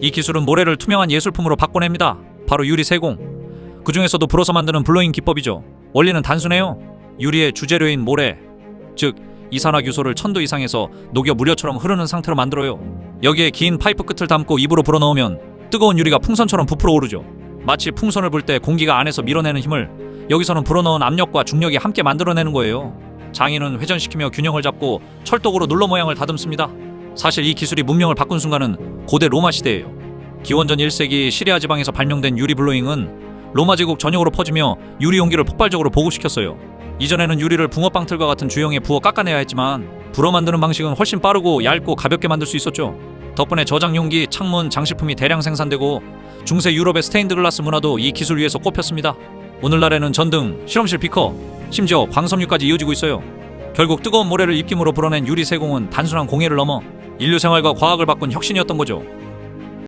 이 기술은 모래를 투명한 예술품으로 바꿔냅니다. 바로 유리 세공. 그 중에서도 불어서 만드는 블로잉 기법이죠. 원리는 단순해요. 유리의 주재료인 모래, 즉 이산화규소를 천도 이상에서 녹여 무료처럼 흐르는 상태로 만들어요. 여기에 긴 파이프 끝을 담고 입으로 불어넣으면 뜨거운 유리가 풍선처럼 부풀어 오르죠. 마치 풍선을 불 때 공기가 안에서 밀어내는 힘을 여기서는 불어넣은 압력과 중력이 함께 만들어내는 거예요. 장인은 회전시키며 균형을 잡고 철독으로 눌러 모양을 다듬습니다. 사실 이 기술이 문명을 바꾼 순간은 고대 로마 시대예요. 기원전 1세기 시리아 지방에서 발명된 유리 블로잉은 로마 제국 전역으로 퍼지며 유리 용기를 폭발적으로 보급시켰어요. 이전에는 유리를 붕어빵 틀과 같은 주형에 부어 깎아내야 했지만 불어 만드는 방식은 훨씬 빠르고 얇고 가볍게 만들 수 있었죠. 덕분에 저장 용기, 창문, 장식품이 대량 생산되고 중세 유럽의 스테인드 글라스 문화도 이 기술 위에서 꼽혔습니다. 오늘날에는 전등, 실험실 비커, 심지어 광섬유까지 이어지고 있어요. 결국 뜨거운 모래를 입김으로 불어낸 유리 세공은 단순한 공예를 넘어 인류 생활과 과학을 바꾼 혁신이었던 거죠.